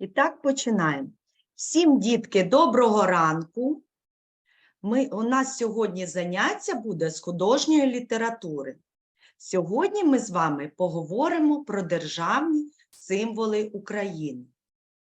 І так починаємо. Всім, дітки, доброго ранку. Ми, у нас сьогодні заняття буде з художньої літератури. Сьогодні ми з вами поговоримо про державні символи України.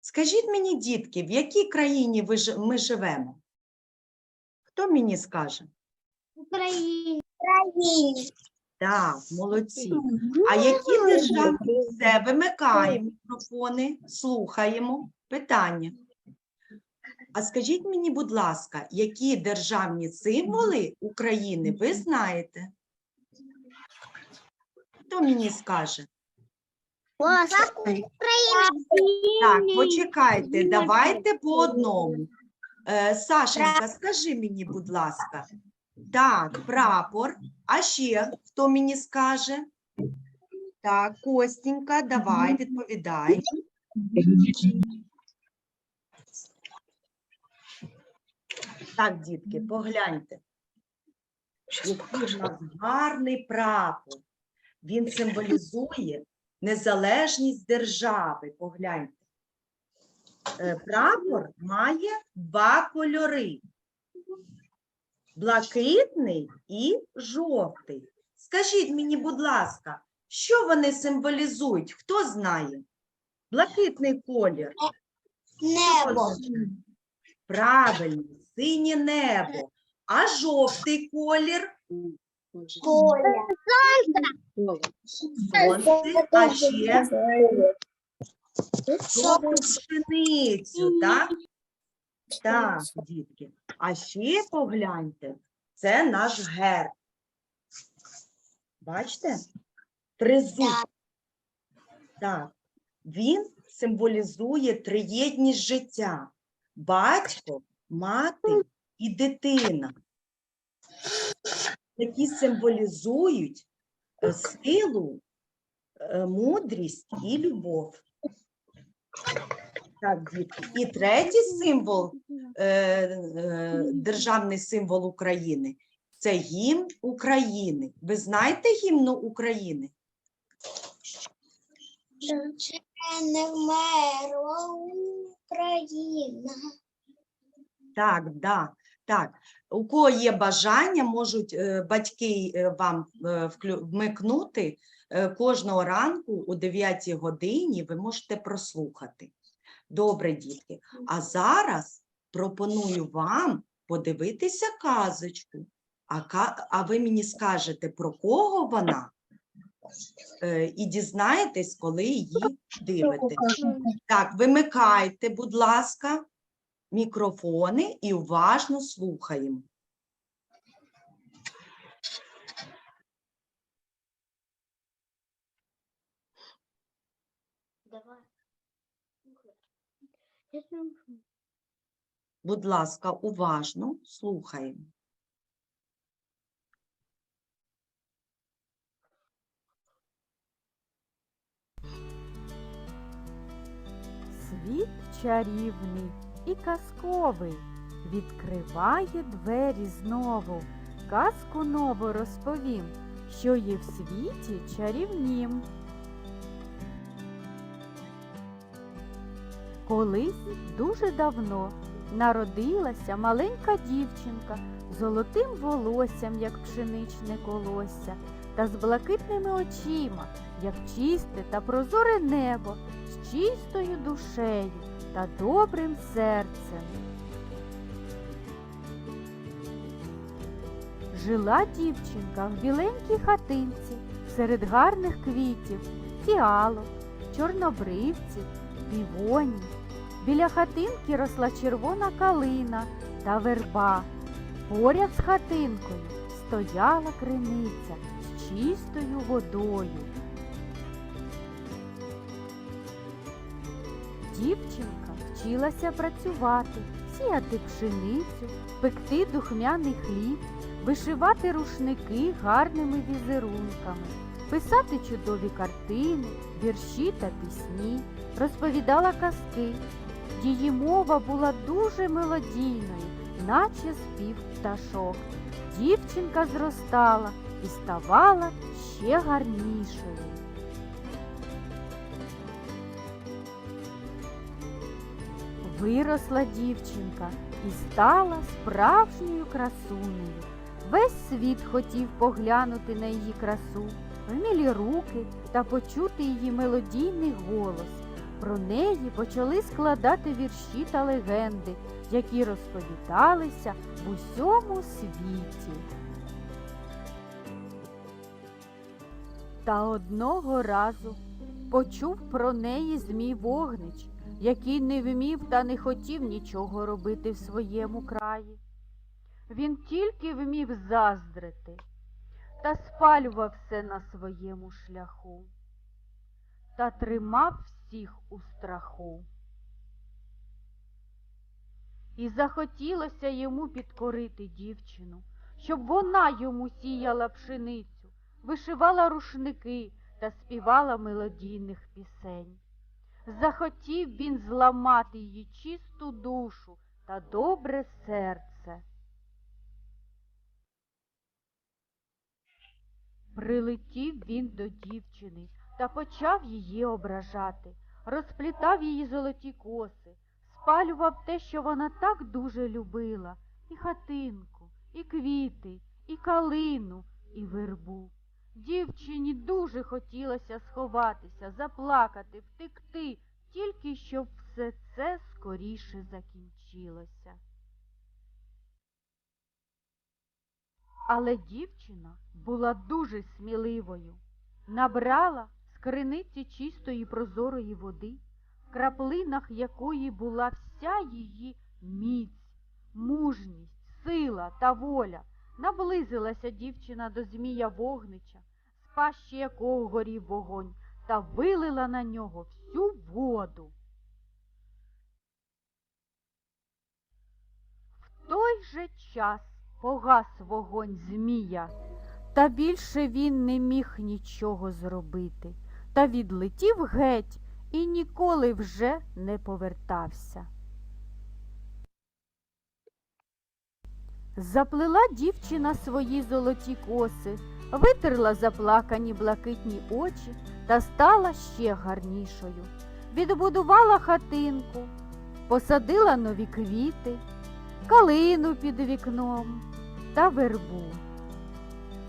Скажіть мені, дітки, в якій країні ми живемо? Хто мені скаже? Україні. Так, молодці. А які державні все вимикаємо мікрофони, слухаємо питання. А скажіть мені, будь ласка, які державні символи України ви знаєте? Хто мені скаже? Так, почекайте, давайте по одному. Е, Сашенька, скажи мені, будь ласка. Так, прапор. А ще хто мені скаже? Так, Костінька, давай, відповідай. Так, дітки, погляньте. Який в нас гарний прапор. Він символізує незалежність держави. Погляньте. Е, Прапор має два кольори: блакитний і жовтий. Скажіть мені, будь ласка, що вони символізують? Хто знає? Блакитний колір. Небо. Правильно, синє небо. А жовтий колір Поле. сонце, а ще жовту пшеницю, так? Так, дітки. А ще погляньте, це наш герб. Бачите? Тризуб. Так. Він символізує триєдність життя. Батько, мати і дитина. Які символізують е, силу, е, мудрість і любов. Так, дітки. І третій символ, е, е, державний символ України це гімн України. Ви знаєте гімну України? Ще не вмерла Україна. Так, да, так. У кого є бажання, можуть е, батьки вам вмикнути кожного ранку о 9 годині ви можете прослухати. Добре, дітки. А зараз пропоную вам подивитися казочку. А, а ви мені скажете, про кого вона? Е, І дізнаєтесь, коли її дивитесь. Так, вимикайте, будь ласка, мікрофони і уважно слухаємо. Будь ласка, уважно слухаємо. Світ чарівний і казковий відкриває двері знову. Казку нову розповім, що є в світі чарівнім. Колись дуже давно народилася маленька дівчинка з золотим волоссям, як пшеничне колосся, та з блакитними очима, як чисте та прозоре небо, з чистою душею та добрим серцем. Жила дівчинка в біленькій хатинці серед гарних квітів, фіалок, чорнобривців, півоній. Біля хатинки росла червона калина та верба. Поряд з хатинкою стояла криниця з чистою водою. Дівчинка вчилася працювати, сіяти пшеницю, пекти духмяний хліб, вишивати рушники гарними візерунками, писати чудові картини, вірші та пісні, розповідала казки. Її мова була дуже мелодійною, наче спів пташок. Дівчинка зростала і ставала ще гарнішою. Виросла дівчинка і стала справжньою красунею. Весь світ хотів поглянути на її красу, вмілі руки та почути її мелодійний голос. Про неї почали складати вірші та легенди, які розповідалися в усьому світі. Та одного разу почув про неї Змій Вогнич, який не вмів та не хотів нічого робити в своєму краї. Він тільки вмів заздрити та спалював все на своєму шляху та тримав всіх у страху. І захотілося йому підкорити дівчину, щоб вона йому сіяла пшеницю, вишивала рушники та співала мелодійних пісень. Захотів він зламати її чисту душу та добре серце. Прилетів він до дівчини та почав її ображати, розплітав її золоті коси, спалював те, що вона так дуже любила, і хатинку, і квіти, і калину, і вербу. Дівчині дуже хотілося сховатися, заплакати, втекти, тільки щоб все це скоріше закінчилося. Але дівчина була дуже сміливою, набрала криниці чистої прозорої води, в краплинах якої була вся її міць, мужність, сила та воля. Наблизилася дівчина до Змія Вогнича, з пащі якого горів вогонь, та вилила на нього всю воду. В той же час погас вогонь Змія, та більше він не міг нічого зробити, та відлетів геть і ніколи вже не повертався. Заплела дівчина свої золоті коси, витерла заплакані блакитні очі та стала ще гарнішою. Відбудувала хатинку, посадила нові квіти, калину під вікном та вербу.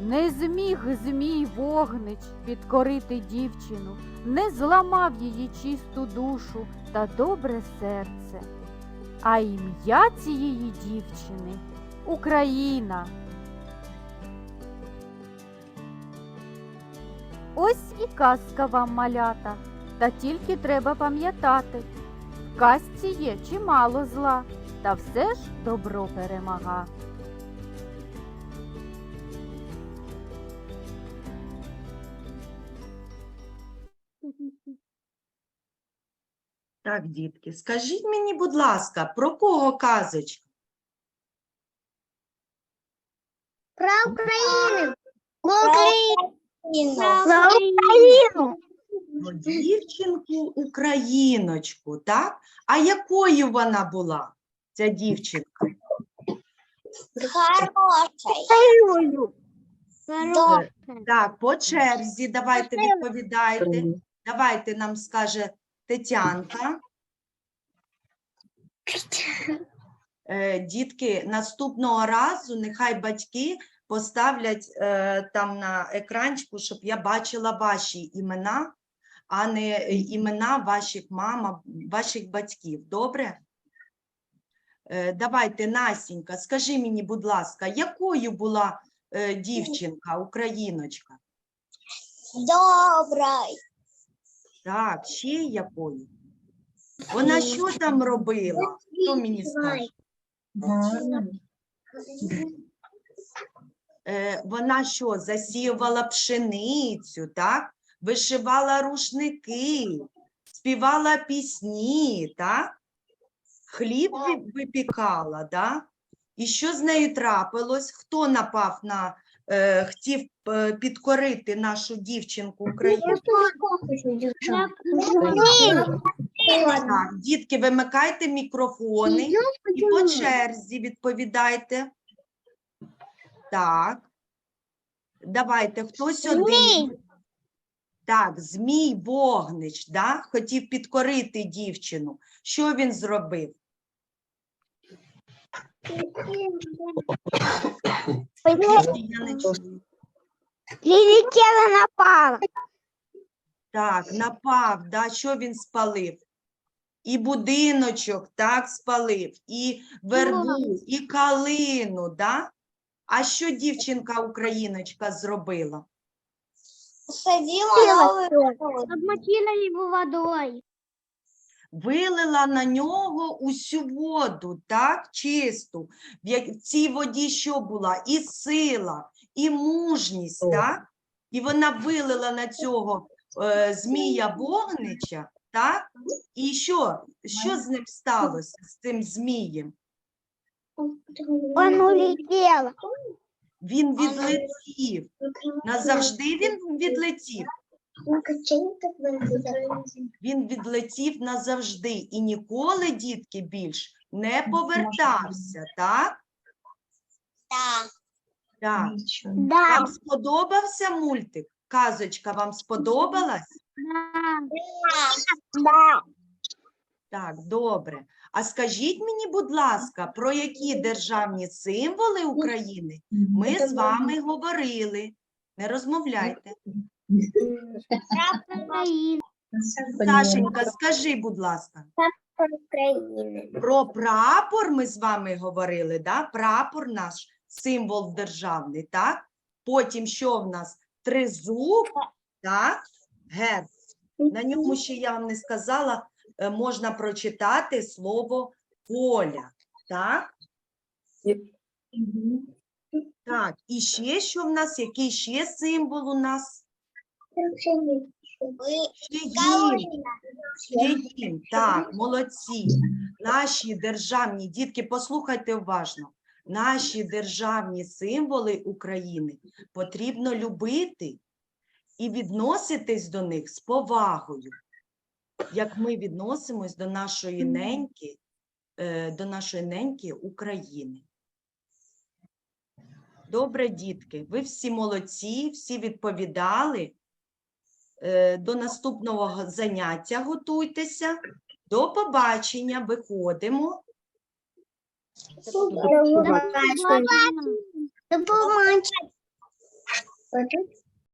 Не зміг змій вогнич підкорити дівчину, не зламав її чисту душу та добре серце. А ім'я цієї дівчини Україна. Ось і казка вам малята, та тільки треба пам'ятати. В казці є чимало зла, та все ж добро перемага. Так, дітки, скажіть мені, будь ласка, про кого казочка? Про Україну. Україну. Про Україну. Про дівчинку Україночку, так? А якою вона була, ця дівчинка? Хороший. Е, Так, по черзі, давайте відповідайте. Давайте нам скаже Тетянка. Е, Дітки, наступного разу нехай батьки поставлять е, там на екранчику, щоб я бачила ваші імена, а не е, імена ваших мам, ваших батьків. Добре? Е, Давайте, Насінька, скажи мені, будь ласка, якою була е, дівчинка, україночка? Добрий. Так, ще якою? Вона що там робила? Хто мені скаже? Е, вона що, засіювала пшеницю, так? Вишивала рушники, співала пісні, так? Хліб ви- випікала, так? І що з нею трапилось? Хто напав на, е, хотів е, підкорити нашу дівчинку Україну? Так, дітки, вимикайте мікрофони і по черзі відповідайте. Так. Давайте, хтось один. Так, Змій Вогнич, да? хотів підкорити дівчину. Що він зробив? Я не чую. Так, напав, да? що він спалив? І будиночок, так, спалив, і вербу, і калину, да? А що дівчинка україночка зробила? Садила Обмочила его водой. Вилила на нього усю воду, так, чисту. В цій воді що була? І сила, і мужність, так? І вона вилила на цього е, змія вогнича, так? І що? Що з ним сталося, з цим змієм? Он улетел. Він відлетів. Назавжди він відлетів. Він відлетів назавжди і ніколи, дітки, більш не повертався, так? Так. Да. Вам сподобався мультик? Казочка вам сподобалась? Да. Так, добре. А скажіть мені, будь ласка, про які державні символи України ми з вами говорили? Не розмовляйте. Сашенька, скажи, будь ласка, Украины. про прапор ми з вами говорили, да? Прапор наш символ державний, так? Потім що в нас? Тризуб, так? Герб. На ньому ще я вам не сказала, е, можна прочитати слово воля. Так? Так, і ще що в нас? Який ще символ у нас? Гімн. Так, молодці. Наші державні дітки, послухайте уважно. Наші державні символи України потрібно любити і відноситись до них з повагою, як ми відносимось до нашої неньки, е, до нашої неньки України. Добре, дітки, ви всі молодці, всі відповідали. Е, До наступного заняття готуйтеся. До побачення, виходимо. До побачення.